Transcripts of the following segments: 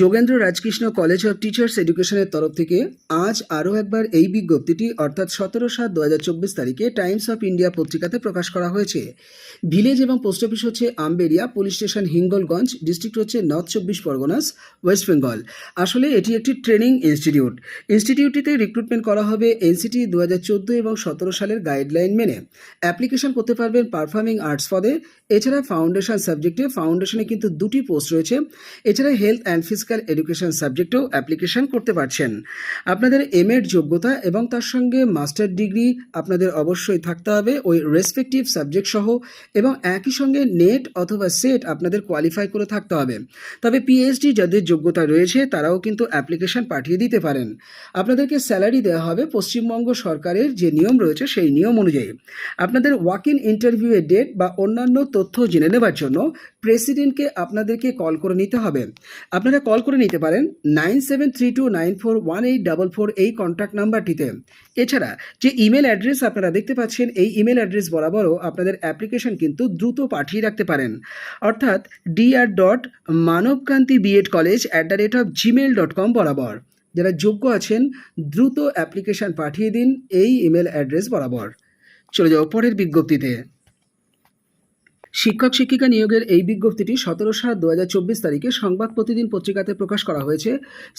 Jogendra Rajkrishna college of teachers এডুকেশনের তরফ থেকে আজ আরও একবার এই বিজ্ঞপ্তিটি, অর্থাৎ সতেরো সাত দু তারিখে টাইমস অফ ইন্ডিয়া পত্রিকাতে প্রকাশ করা হয়েছে। ভিলেজ এবং পোস্ট অফিস হচ্ছে Amberia police station Hingalganj district হচ্ছে নর্থ চব্বিশ পরগনাস ওয়েস্ট বেঙ্গল আসলে এটি একটি ট্রেনিং ইনস্টিটিউট ইনস্টিটিউটটিতে রিক্রুটমেন্ট করা হবে এনসিটি দু হাজার চোদ্দ এবং সতেরো সালের গাইডলাইন মেনে। অ্যাপ্লিকেশন করতে পারবেন পারফর্মিং আর্টস পদে। এছাড়া ফাউন্ডেশন সাবজেক্টে ফাউন্ডেশনে কিন্তু দুটি পোস্ট রয়েছে। এছাড়া হেলথ অ্যান্ড ফিজিক্যাল এডুকেশন সাবজেক্টেও অ্যাপ্লিকেশন করতে পারছেন। আপনাদের এম এর যোগ্যতা এবং তার সঙ্গে মাস্টার ডিগ্রি আপনাদের অবশ্যই থাকতে হবে। ওই রেসপেক্টিভ সাবজেক্ট সহ এবং একই সঙ্গে নেট অথবা সেট আপনাদের কোয়ালিফাই করে থাকতে হবে। তবে পিএইচডি যাদের যোগ্যতা রয়েছে, তারাও কিন্তু অ্যাপ্লিকেশন পাঠিয়ে দিতে পারেন। আপনাদেরকে স্যালারি দেওয়া হবে পশ্চিমবঙ্গ সরকারের যে নিয়ম রয়েছে, সেই নিয়ম অনুযায়ী। আপনাদের ওয়াক ইন ইন্টারভিউয়ের ডেট বা অন্যান্য তথ্য জেনে নেবার জন্য প্রেসিডেন্টকে আপনাদেরকে কল করে নিতে হবে। আপনারা কল করে নিতে পারেন nine seven three two nine four one eight double four এই কন্ট্যাক্ট নাম্বারটিতে। এছাড়া যে ইমেল অ্যাড্রেস আপনারা দেখতে পাচ্ছেন, এই ইমেল অ্যাড্রেস বরাবরও আপনাদের অ্যাপ্লিকেশন কিন্তু দ্রুত পাঠিয়ে রাখতে পারেন। অর্থাৎ DR dot Manabkanti BEd college at the rate of Gmail dot com বরাবর। যারা যোগ্য আছেন, দ্রুত অ্যাপ্লিকেশন পাঠিয়ে দিন এই ইমেল অ্যাড্রেস বরাবর। চলে যাও পরের বিজ্ঞপ্তিতে। শিক্ষক শিক্ষিকা নিয়োগের এই বিজ্ঞপ্তিটি সতেরো সাত দু হাজার চব্বিশ তারিখে সংবাদ প্রতিদিন পত্রিকাতে প্রকাশ করা হয়েছে।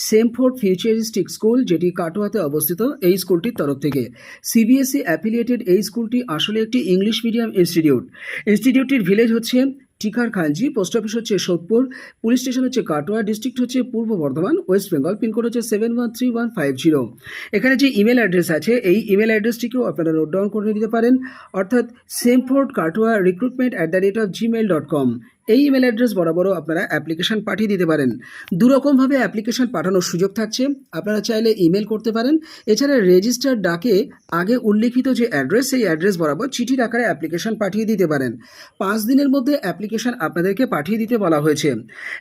সেমফোর্ড ফিউচারিস্টিক স্কুল যেটি কাটোয়াতে অবস্থিত, এই স্কুলটির তরফ থেকে। সিবিএসই অ্যাফিলিয়েটেড এই স্কুলটি আসলে একটি ইংলিশ মিডিয়াম ইনস্টিটিউট ইনস্টিটিউটটির ভিলেজ হচ্ছে টিকার খালজি পোস্ট অফিস হচ্ছে সোদপুর, পুলিশ স্টেশন হচ্ছে কাটোয়া, ডিস্ট্রিক্ট হচ্ছে পূর্ব Bardhaman, west Bengal pin code হচ্ছে seven one three one five zero. এখানে যে ইমেল অ্যাড্রেস আছে, এই ইমেল অ্যাড্রেসটিকেও আপনারা নোট ডাউন করে নিতে পারেন। অর্থাৎ Semford Katwa recruitment at the rate of Gmail dot com এই ইমেল অ্যাড্রেস বরাবরও আপনারা অ্যাপ্লিকেশন পাঠিয়ে দিতে পারেন। দুরকমভাবে অ্যাপ্লিকেশন পাঠানোর সুযোগ থাকছে। আপনারা চাইলে ইমেল করতে পারেন। এছাড়া রেজিস্টার ডাকে আগে উল্লেখিত যে অ্যাড্রেস সেই অ্যাড্রেস বরাবর চিঠির আকারে অ্যাপ্লিকেশন পাঠিয়ে দিতে পারেন। পাঁচ দিনের মধ্যে অ্যাপ্লিকেশন আপনাদেরকে পাঠিয়ে দিতে বলা হয়েছে।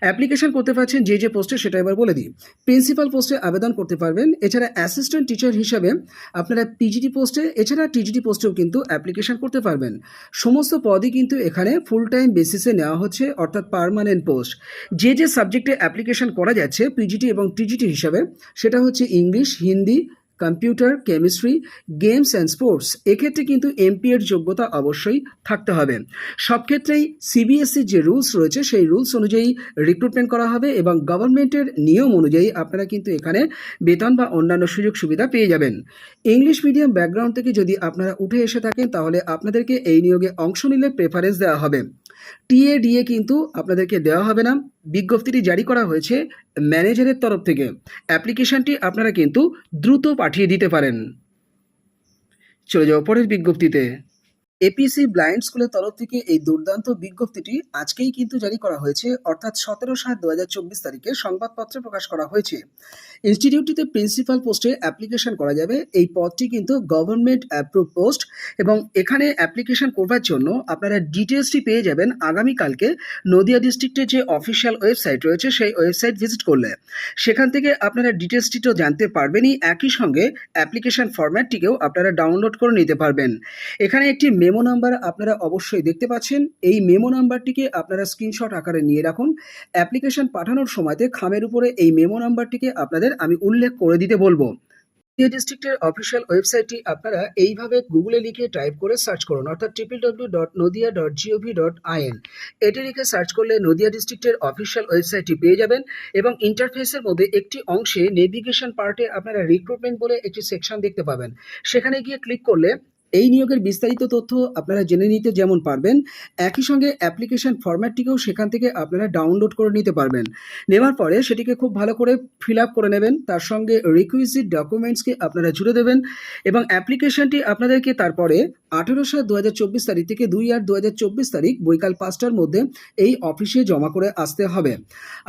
অ্যাপ্লিকেশন করতে পারছেন যে যে পোস্টে সেটা এবার বলে দিই। প্রিন্সিপাল পোস্টে আবেদন করতে পারবেন। এছাড়া অ্যাসিস্ট্যান্ট টিচার হিসাবে আপনারা পিজিটি পোস্টে এছাড়া টিজিটি পোস্টেও কিন্তু অ্যাপ্লিকেশন করতে পারবেন। সমস্ত পদই কিন্তু এখানে ফুল টাইম বেসিসে নেওয়া হচ্ছে। অর্থাৎ পারমানেন্ট পোস্ট যে যে সাবজেক্টে অ্যাপ্লিকেশন করা যাচ্ছে পিজিটি এবং টিজিটি হিসাবে, সেটা হচ্ছে English Hindi computer, chemistry, games and sports, এক্ষেত্রে কিন্তু এমপি এর যোগ্যতা অবশ্যই থাকতে হবে। সব ক্ষেত্রেই সিবিএসসির যে রুলস রয়েছে, সেই রুলস অনুযায়ী রিক্রুটমেন্ট করা হবে এবং গভর্নমেন্টের নিয়ম অনুযায়ী আপনারা কিন্তু এখানে বেতন বা অন্যান্য সুযোগ সুবিধা পেয়ে যাবেন। ইংলিশ মিডিয়াম ব্যাকগ্রাউন্ড থেকে যদি আপনারা উঠে এসে থাকেন, তাহলে আপনাদেরকে এই নিয়োগে অংশ নিলে প্রেফারেন্স দেওয়া হবে। টিএ ডিএ কিন্তু আপনাদেরকে দেওয়া হবে না। বিজ্ঞপ্তিটি জারি করা হয়েছে ম্যানেজারের তরফ থেকে। অ্যাপ্লিকেশনটি আপনারা কিন্তু দ্রুত পাঠিয়ে দিতে পারেন। চলে যাও পরের বিজ্ঞপ্তিতে। এপিসি ব্লাইন্ড স্কুলের তরফ থেকে এই দুর্দান্ত বিজ্ঞপ্তিটি আজকেই কিন্তু জারি করা হয়েছে, অর্থাৎ সতেরো সাত দু তারিখে সংবাদপত্রে প্রকাশ করা হয়েছে। ইনস্টিটিউটটিতে প্রিন্সিপাল পোস্টে অ্যাপ্লিকেশন করা যাবে। এই পদটি কিন্তু গভর্নমেন্ট অ্যাপ্রুভ পোস্ট এবং এখানে অ্যাপ্লিকেশন করবার জন্য আপনারা ডিটেলসটি পেয়ে যাবেন আগামীকালকে নদিয়া ডিস্ট্রিক্টের যে অফিসিয়াল ওয়েবসাইট রয়েছে, সেই ওয়েবসাইট ভিজিট করলে। সেখান থেকে আপনারা ডিটেলসটি তো জানতে পারবেনই, একই সঙ্গে অ্যাপ্লিকেশন ফরম্যাটটিকেও আপনারা ডাউনলোড করে নিতে পারবেন। এখানে একটি মেমো নাম্বার আপনারা অবশ্যই দেখতে পাচ্ছেন। এই মেমো নাম্বারটিকে আপনারা স্ক্রিনশট আকারে নিয়ে রাখুন। অ্যাপ্লিকেশন পাঠানোর সময়তে খামের উপরে এই মেমো নাম্বারটিকে আপনাদের আমি উল্লেখ করে দিতে বলব। ডিস্ট্রিক্টের অফিসিয়াল ওয়েবসাইটটি আপনারা এইভাবে গুগলে লিখে টাইপ করে সার্চ করুন, অর্থাৎ triple W dot Nadia dot GOV dot IN এটি লিখে সার্চ করলে নদিয়া ডিস্ট্রিক্টের অফিসিয়াল ওয়েবসাইটটি পেয়ে যাবেন এবং ইন্টারফেসের মধ্যে একটি অংশে নেভিগেশন পার্টে আপনারা রিক্রুটমেন্ট বলে একটি সেকশন দেখতে পাবেন। সেখানে গিয়ে ক্লিক করলে এই নিয়োগের বিস্তারিত তথ্য আপনারা জেনে নিতে যেমন পারবেন, একই সঙ্গে অ্যাপ্লিকেশন ফরম্যাটটিকেও সেখান থেকে আপনারা ডাউনলোড করে নিতে পারবেন। নেওয়ার পরে সেটিকে খুব ভালো করে ফিল আপ করে নেবেন, তার সঙ্গে রিকুইজিট ডকুমেন্টসকে আপনারা জুড়ে দেবেন এবং অ্যাপ্লিকেশনটি আপনাদেরকে তারপরে আঠেরো সাত দু তারিখ থেকে দুই আট দু তারিখ বৈকাল পাঁচটার মধ্যে এই অফিসে জমা করে আসতে হবে।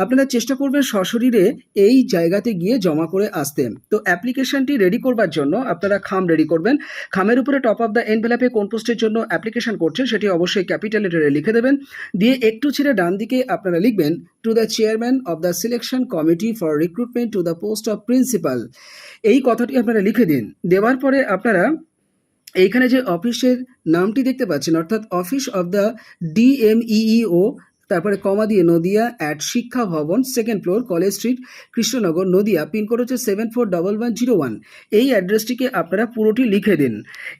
আপনারা চেষ্টা করবেন সশরীরে এই জায়গাতে গিয়ে জমা করে আসতে। তো অ্যাপ্লিকেশনটি রেডি করবার জন্য আপনারা খাম রেডি করবেন। খামের উপরে টপ অফ দ্য এনভেলাপে কোন পোস্টের জন্য অ্যাপ্লিকেশন করছেন সেটি অবশ্যই ক্যাপিটাল লেটারে লিখে দেবেন। দিয়ে একটু ছেড়ে ডান দিকে আপনারা লিখবেন to the chairman of the selection committee for recruitment to the post of principal এই কথাটি আপনারা লিখে দিন। দেওয়ার পরে আপনারা এইখানে যে অফিসের নামটি দেখতে পাচ্ছেন, অর্থাৎ অফিস অফ দ্য ডিএমইও তারপরে কমা দিয়ে Nadia at Shiksha Bhavan second floor college street Krishnanagar, Nadia. Pin code হচ্ছে seven four double one zero one এই অ্যাড্রেসটিকে আপনারা পুরোটি লিখে দিন।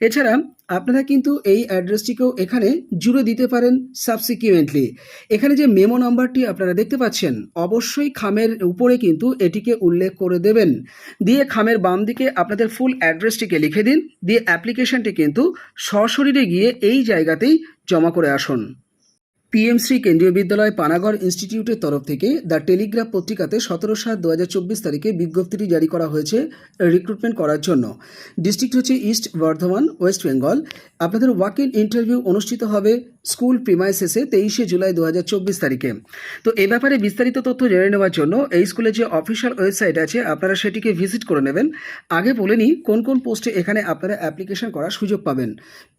এছাড়া আপনারা কিন্তু এই অ্যাড্রেসটিকেও এখানে জুড়ে দিতে পারেন সাবসিকুয়েন্টলি এখানে যে মেমো নাম্বারটি আপনারা দেখতে পাচ্ছেন, অবশ্যই খামের উপরে কিন্তু এটিকে উল্লেখ করে দেবেন। দিয়ে খামের বাম দিকে আপনাদের ফুল অ্যাড্রেসটিকে লিখে দিন। দিয়ে অ্যাপ্লিকেশনটি কিন্তু সশরীরে গিয়ে এই জায়গাতেই জমা করে আসুন। পিএমসি কেন্দ্রীয় বিদ্যালয় পানাগড় ইনস্টিটিউটের তরফ থেকে দ্য টেলিগ্রাফ পত্রিকাতে সতেরো সাত দু তারিখে বিজ্ঞপ্তিটি জারি করা হয়েছে রিক্রুটমেন্ট করার জন্য। ডিস্ট্রিক্ট হচ্ছে ইস্ট বর্ধমান ওয়েস্ট বেঙ্গল আপনাদের ওয়াক ইন ইন্টারভিউ অনুষ্ঠিত হবে স্কুল প্রিমাইসেসে তেইশে জুলাই দু হাজার চব্বিশ তারিখে। তো এ ব্যাপারে বিস্তারিত তথ্য জেনে নেওয়ার জন্য এই স্কুলের যে অফিসিয়াল ওয়েবসাইট আছে, আপনারা সেটিকে ভিজিট করে নেবেন। আগে বলে নিই, কোন কোন পোস্টে এখানে আপনারা অ্যাপ্লিকেশন করার সুযোগ পাবেন।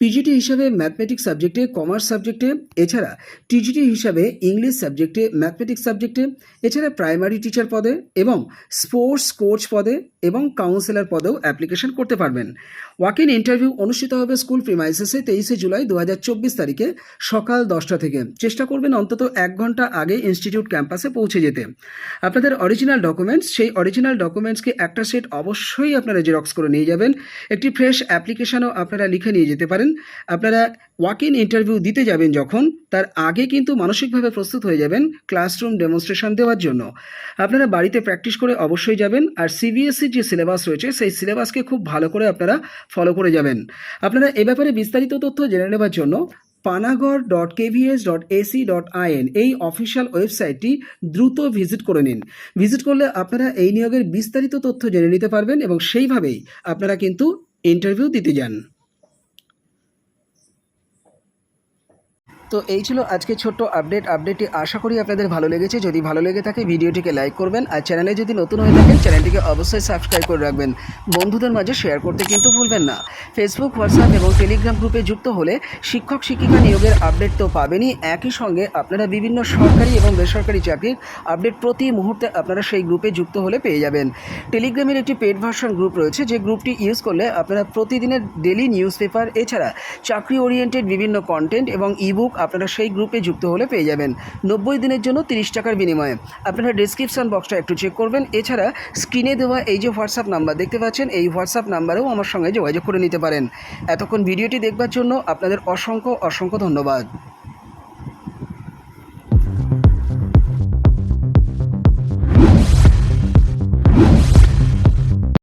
পিজিটি হিসাবে ম্যাথমেটিক্স সাবজেক্টে কমার্স সাবজেক্টে এছাড়া টিজিটি হিসাবে ইংলিশ সাবজেক্টে, ম্যাথমেটিক্স সাবজেক্টে, এছাড়া প্রাইমারি টিচার পদে এবং স্পোর্টস কোচ পদে এবং কাউন্সিলর পদেও অ্যাপ্লিকেশন করতে পারবেন। ওয়াক ইন ইন্টারভিউ অনুষ্ঠিত হবে স্কুল প্রিমাইসেসে তেইশে জুলাই দু হাজার চব্বিশ তারিখে সকাল দশটা থেকে। চেষ্টা করবেন অন্তত এক ঘণ্টা আগে ইনস্টিটিউট ক্যাম্পাসে পৌঁছে যেতে। আপনাদের অরিজিনাল ডকুমেন্টস, সেই অরিজিনাল ডকুমেন্টসকে একটা সেট অবশ্যই আপনারা জেরক্স করে নিয়ে যাবেন। একটি ফ্রেশ অ্যাপ্লিকেশনও আপনারা লিখে নিয়ে যেতে পারেন। আপনারা ওয়াক ইন ইন্টারভিউ দিতে যাবেন যখন, তার আগে কিন্তু মানসিকভাবে প্রস্তুত হয়ে যাবেন ক্লাসরুম ডেমনস্ট্রেশন দেওয়ার জন্য। আপনারা বাড়িতে প্র্যাকটিস করে অবশ্যই যাবেন, আর সিবিএসসির যে সিলেবাস রয়েছে, সেই সিলেবাসকে খুব ভালো করে আপনারা ফলো করে যাবেন। আপনারা এ ব্যাপারে বিস্তারিত তথ্য জেনে নেবার জন্য Panagarh dot KVS dot AC dot IN এই অফিসিয়াল ওয়েবসাইটটি দ্রুত ভিজিট করে নিন। ভিজিট করলে আপনারা এই নিয়োগের বিস্তারিত তথ্য জেনে নিতে পারবেন এবং সেইভাবেই আপনারা কিন্তু ইন্টারভিউ দিতে যান। তো এই ছিল আজকে ছোট্ট আপডেট আপডেটটি আশা করি আপনাদের ভালো লেগেছে। যদি ভালো লেগে থাকে, ভিডিওটিকে লাইক করবেন। আর চ্যানেলে যদি নতুন হয়ে থাকেন চ্যানেলটিকে অবশ্যই সাবস্ক্রাইব করে রাখবেন। বন্ধুদের মাঝে শেয়ার করতে কিন্তু ভুলবেন না। ফেসবুক হোয়াটসঅ্যাপ এবং টেলিগ্রাম গ্রুপে যুক্ত হলে শিক্ষক, শিক্ষিকা নিয়োগের আপডেট তো পাবেনই। একই সঙ্গে আপনারা বিভিন্ন সরকারি এবং বেসরকারি চাকরির আপডেট প্রতি মুহূর্তে আপনারা সেই গ্রুপে যুক্ত হলে পেয়ে যাবেন। টেলিগ্রামের একটি পেড ভার্সন গ্রুপ রয়েছে। যে গ্রুপটি ইউজ করলে আপনারা প্রতিদিনের ডেলি নিউজ পেপার এছাড়া চাকরি ওরিয়েন্টেড বিভিন্ন কন্টেন্ট এবং ইবুক আপনারা সেই গ্রুপে যুক্ত হলে পেয়ে যাবেন। নব্বই দিনের জন্য তিরিশ টাকার বিনিময়ে। আপনারা ডিসক্রিপশান বক্সটা একটু চেক করবেন। এছাড়া স্ক্রিনে দেওয়া এই যে হোয়াটসঅ্যাপ নাম্বার দেখতে পাচ্ছেন, এই হোয়াটসঅ্যাপ নাম্বারেও আমার সঙ্গে যোগাযোগ করে নিতে পারেন। এতক্ষণ ভিডিওটি দেখবার জন্য আপনাদের অসংখ্য অসংখ্য ধন্যবাদ।